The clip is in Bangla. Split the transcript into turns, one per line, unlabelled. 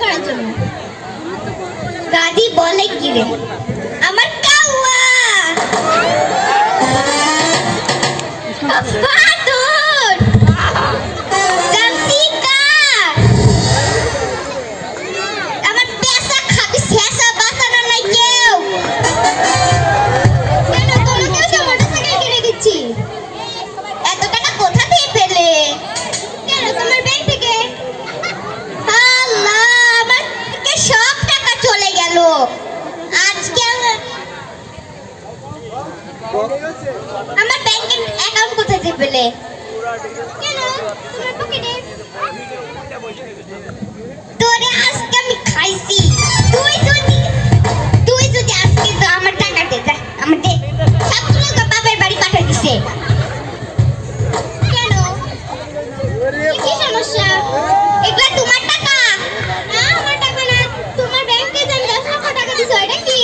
করার জন্য।
দাদি বলে কি আমার ব্যাংকে অ্যাকাউন্ট কোথায় যে পেলে
কেন তোমার পকেটে
তোরে আজকে আমি খাইছি। তুই যদি তুই যদি আজকে তো আমার টাকা দে যা আমার দে। সব তো বাবার বাড়ি পাঠিয়ে দিছে।
কেন? কি সমস্যা?
এগুলা তোমার টাকা?
না আমার টাকা না। তোমার ব্যাংকে যে দশ লক্ষ টাকা দিছি এটা কি?